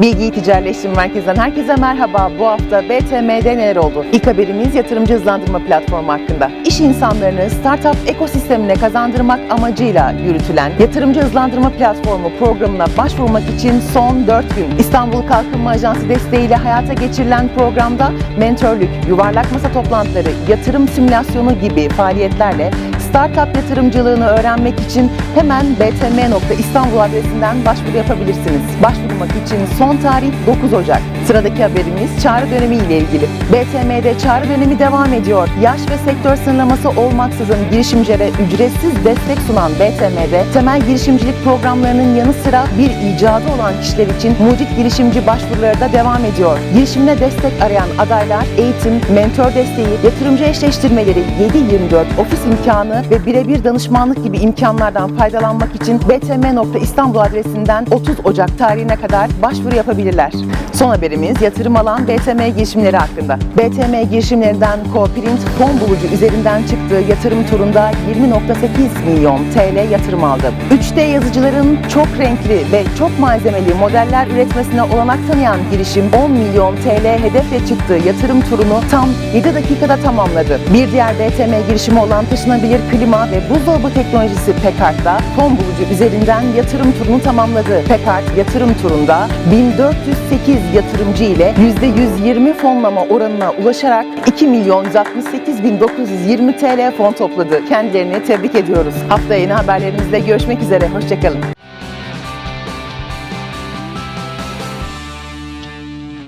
Bilgiyi Ticaretleştirme Merkezi'nden herkese merhaba. Bu hafta BTM'de neler oldu? İlk haberimiz yatırımcı hızlandırma platformu hakkında. İş insanlarını startup ekosistemine kazandırmak amacıyla yürütülen yatırımcı hızlandırma platformu programına başvurmak için son 4 gün İstanbul Kalkınma Ajansı desteğiyle hayata geçirilen programda mentörlük, yuvarlak masa toplantıları, yatırım simülasyonu gibi faaliyetlerle startup yatırımcılığını öğrenmek için hemen btm.istanbul adresinden başvuru yapabilirsiniz. Başvurmak için son tarih 9 Ocak. Sıradaki haberimiz çağrı dönemi ile ilgili. BTM'de çağrı dönemi devam ediyor. Yaş ve sektör sınırlaması olmaksızın girişimcilere ücretsiz destek sunan BTM'de temel girişimcilik programlarının yanı sıra bir icadı olan kişiler için mucit girişimci başvuruları da devam ediyor. Girişimine destek arayan adaylar eğitim, mentor desteği, yatırımcı eşleştirmeleri, 7-24 ofis imkanı ve birebir danışmanlık gibi imkanlardan faydalanmak için btm.istanbul adresinden 30 Ocak tarihine kadar başvuru yapabilirler. Son haberimiz yatırım alan BTM girişimleri hakkında. BTM girişimlerinden Coprint fon bulucu üzerinden çıktığı yatırım turunda 20.8 milyon TL yatırım aldı. 3D yazıcıların çok renkli ve çok malzemeli modeller üretmesine olanak tanıyan girişim 10 milyon TL hedefle çıktığı yatırım turunu tam 7 dakikada tamamladı. Bir diğer BTM girişimi olan taşınabilir klima ve buzdolabı teknolojisi Pekard'da fon bulucu üzerinden yatırım turunu tamamladı. Pekard yatırım turunda 1408 yatırımcı ile %120 fonlama oranına ulaşarak 2 milyon 168 bin 920 TL fon topladı. Kendilerini tebrik ediyoruz. Haftaya yeni haberlerimizle görüşmek üzere. Hoşçakalın.